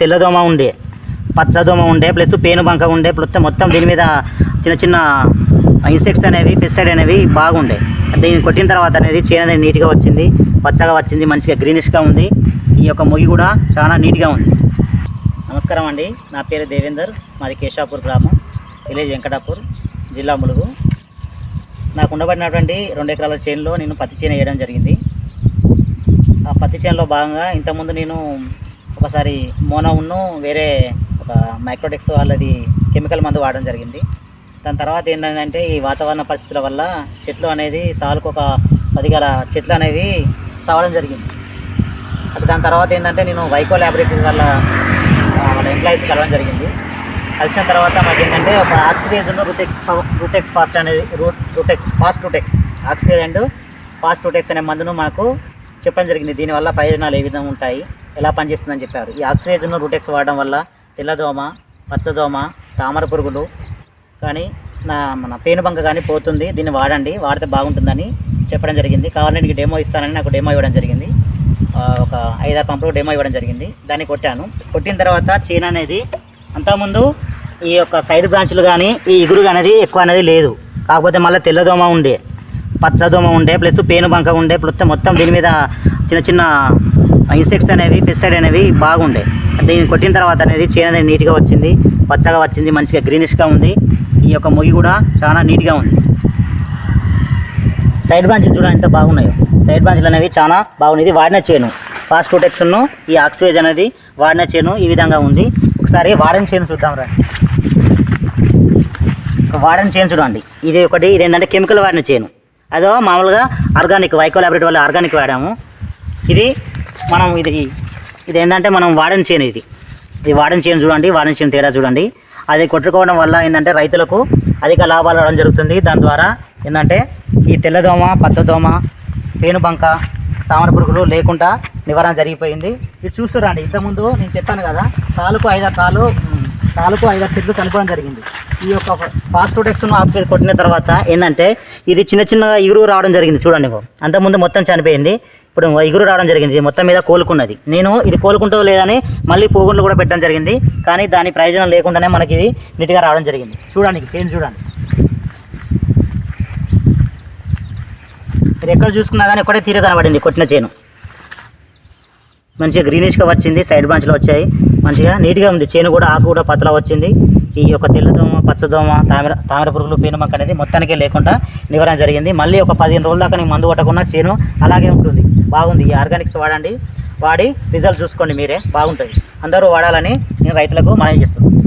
తెల్లదోమ ఉండే పచ్చదోమ ఉండే ప్లస్ పేనుబంక ఉండే ప్లస్ మొత్తం దీని మీద చిన్న చిన్న ఇన్సెక్ట్స్ అనేవి పెస్టైడ్ అనేవి బాగుండే. దీన్ని కొట్టిన తర్వాత అనేది చేను అనేది నీట్గా వచ్చింది పచ్చగా వచ్చింది మంచిగా గ్రీనిష్గా ఉంది. ఈ యొక్క మొగి కూడా చాలా నీట్గా ఉంది. నమస్కారం అండి నా పేరు దేవేందర్ మాది కేశాపూర్ గ్రామం విలేజ్ వెంకటాపూర్ జిల్లా ములుగు. నాకు ఉండబడినటువంటి రెండు ఎకరాల చేనులో నేను పత్తి చేను వేయడం జరిగింది. ఆ పత్తి చేనులో భాగంగా ఇంతకుముందు నేను ఒకసారి మోనోను వేరే ఒక మైక్రోటెక్స్ వాళ్ళది కెమికల్ మందు వాడడం జరిగింది. దాని తర్వాత ఏంటంటే ఈ వాతావరణ పరిస్థితుల వల్ల చెట్లు అనేది సాలుకు ఒక పది గల చెట్లు అనేవి చావడం జరిగింది. అది దాని తర్వాత ఏంటంటే నేను వైకో ల్యాబొరేటరీస్ వల్ల వాళ్ళ ఎంప్లాయీస్ కలవడం జరిగింది. కలిసిన తర్వాత మాకు ఏంటంటే ఒక ఆక్సిడేజ్ రూటెక్స్ రూటెక్స్ ఫాస్ట్ అనేది root Rootex fast Rootex oxidase and fast Rootex అనే మందును మాకు చెప్పడం జరిగింది. దీనివల్ల ప్రయోజనాలు ఏ విధంగా ఉంటాయి? ఎలా పనిచేస్తుందని చెప్పారు. ఈ ఆక్సిడేజ్ను రూటెక్స్ వాడడం వల్ల తెల్లదోమ పచ్చదోమ తామర పురుగులు కానీ నా మన పేనుబంక కానీ పోతుంది. దీన్ని వాడండి. వాడితే బాగుంటుందని చెప్పడం జరిగింది. కావాలంటే నీకు డెమో ఇస్తానని నాకు డెమో ఇవ్వడం జరిగింది. ఒక ఐదారు పంపులు డెమో ఇవ్వడం జరిగింది. దాన్ని కొట్టాను. కొట్టిన తర్వాత చీన అనేది అంతకుముందు ఈ యొక్క సైడ్ బ్రాంచ్లు కానీ ఈ ఇగురు అనేది ఎక్కువ అనేది లేదు. కాకపోతే మళ్ళీ తెల్లదోమ ఉండే పచ్చదోమ ఉండే ప్లస్ పేనుబంక ఉండే ప్లస్ మొత్తం దీని మీద చిన్న చిన్న ఇన్సెక్ట్స్ అనేవి పెస్టిసైడ్ అనేవి బాగుండే. దీన్ని కొట్టిన తర్వాత అనేది చేను అనేది నీట్గా వచ్చింది పచ్చగా వచ్చింది మంచిగా గ్రీనిష్గా ఉంది. ఈ యొక్క మొగి కూడా చాలా నీట్గా ఉంది. సైడ్ బ్రాంచ్లు చూడండి ఎంత బాగున్నాయో. సైడ్ బ్రాంచ్లు అనేవి చాలా బాగున్నాయి. ఇది వాడిన చేను. ఫాస్ట్ ప్రొటెక్షన్ను ఈ ఆక్సివేజ్ అనేది వాడిన చేను ఈ విధంగా ఉంది. ఒకసారి వాడిన చేను చూద్దాం రండి వాడిన చేను చూడండి. ఇది ఒకటి ఇది ఏంటంటే కెమికల్ వాడిన చేను. అదో మామూలుగా ఆర్గానిక్ వైకో ల్యాబరేటరీ వాళ్ళు ఆర్గానిక్ వాడాము. ఇది మనం ఇది ఇది ఏంటంటే మనం వాడని చేను ఇది. ఇది వాడిన చేను చూడండి వాడని చేను తేడా చూడండి. అది కొట్టుకోవడం వల్ల ఏంటంటే రైతులకు అధిక లాభాలు రావడం జరుగుతుంది. దాని ద్వారా ఏంటంటే ఈ తెల్లదోమ పచ్చదోమ పేనుబంక తామర పురుగులు లేకుండా నివారణ జరిగిపోయింది. ఇది చూస్తురండి ఇంతకుముందు నేను చెప్పాను కదా తాలూకు ఐదారు కాలు తాలూకు ఐదారు చెట్లు చనిపోవడం జరిగింది. ఈ యొక్క ఫాస్ట్ ప్రొటెక్షన్ ఆక్సిజన్ కొట్టిన తర్వాత ఏంటంటే ఇది చిన్న చిన్నగా ఇగురు రావడం జరిగింది చూడండి అంతకుముందు మొత్తం చనిపోయింది. ఇప్పుడు ఇగురు రావడం జరిగింది. మొత్తం మీద కోలుకున్నది. నేను ఇది కోలుకుంటో లేదని మళ్ళీ పోగుండ్లు కూడా పెట్టడం జరిగింది. కానీ దాని ప్రయోజనం లేకుండానే మనకి ఇది నీట్గా రావడం జరిగింది. చూడండి చేంజ్ చూడండి. మీరు ఎక్కడ చూసుకున్నా కానీ ఒకటే తీరు కనబడింది కొట్టిన చేను. మంచిగా గ్రీనిష్గా వచ్చింది సైడ్ బ్రాంచ్లో వచ్చాయి. మంచిగా నీట్గా ఉంది. చేను కూడా ఆకు కూడా పతలా వచ్చింది. ఈ యొక్క తెల్లదోమ పచ్చదోమ తామర తామర పురుగులు పేనుమంక అనేది మొత్తానికే లేకుండా నివారణ జరిగింది. మళ్ళీ ఒక పదిహేను రోజుల దాకా నీకు మందు కొట్టకుండా చేను అలాగే ఉంటుంది. బాగుంది. ఈ ఆర్గానిక్స్ వాడండి. వాడి రిజల్ట్ చూసుకోండి మీరే. బాగుంటుంది. అందరూ వాడాలని నేను రైతులకు మనవి చేస్తున్నాను.